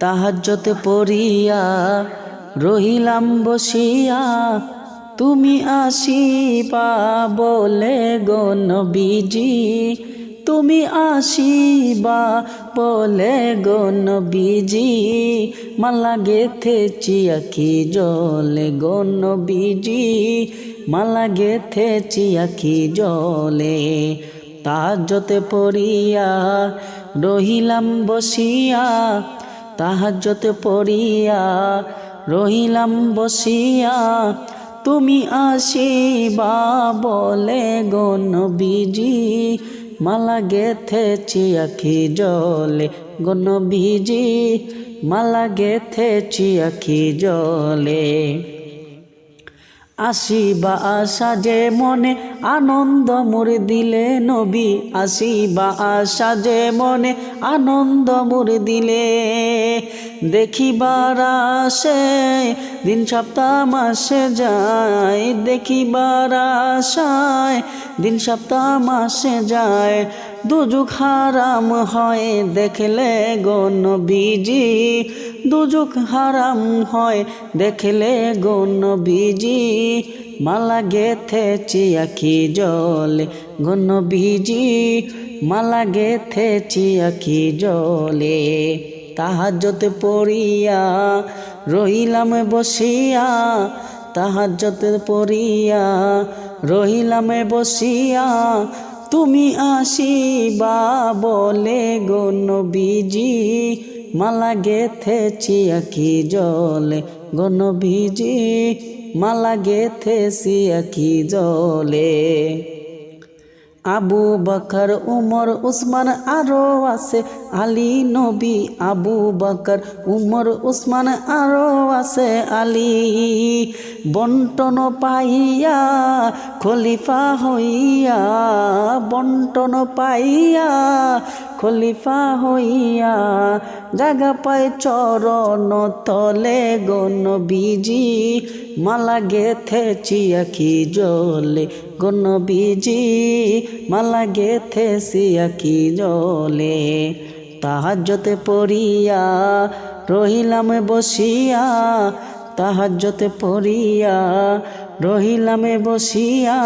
তাহাজ্জতে পড়িয়া রহিলাম বসিয়া, তুমি আসিবা বলে গো নবীজি, তুমি আসিবা বলে গো মালা গেথেছি আখি জলে গো মালা গেথেছি আখি জলে। তাহাজ্জতে পড়িয়া রহিলাম বসিয়া তাহাজ্জতে পড়িয়া রহিলাম বসিয়া, তুমি আসিবা বলে গো নবীজি। মালা গেথেছি আখি জলে গণবিজি মালা গেথেছি আখি জলে। আসিবা আশা যে মনে আনন্দ মুর দিলে নবী, আসিবা আশা যে মনে আনন্দ মুর দিলে। দেখিবার আসে, দিন সপ্তাহ মাসে যায়। দেখিবার আশায়, দিন সপ্তাহ মাসে যায়। দুযুগ হারাম হয় দেখলে গো নবীজি। দুযুগ হারাম হয় দেখলে গো নবীজি। মালা গেথেছি আখি জলে গো নবীজি। মালা গেথেছি আখি জলে। তাহাজ্জতে পড়িয়া রহিলাম বসিয়া তাহাজ্জতে পড়িয়া রহিলাম বসিয়া, তুমি আসিবা বলে গো নবীজি, মালা গেথেছি আখি জলে গো নবীজি, মালা গেথেছি আখি জলে। আবু বকর, উমর, উসমান আরও আছে। আলী নবী আবু বকর, উমর, উসমান আরও আছে। আলী বন্টন পাইয়া, খলিফা হইয়া, বন্টন পাইয়া খলিফা হইয়া জাগা পায় চরণ তলে গন বিজি মালা গেথেছি আখি জলে গন বিজি মালা গেথেছি আখি জলে তাহাজ্জতে পড়িয়া রহিলাম বসিয়া। তাহাজ্জতে পড়িয়া রহিলামে বসিয়া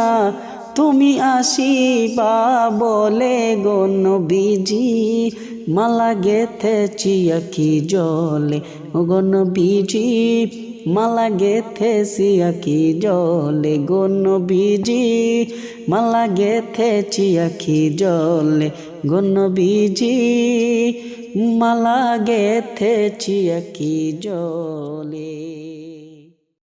তুমি আসিবা বলে গো নবীজি। মালা গেথেছি আখি জলে। গো নবীজি, মালা গেথেছি আখি জলে। গো নবীজি, মালা গেথেছি আখি জলে। গো নবীজি, মালা গেথেছি আখি জলে।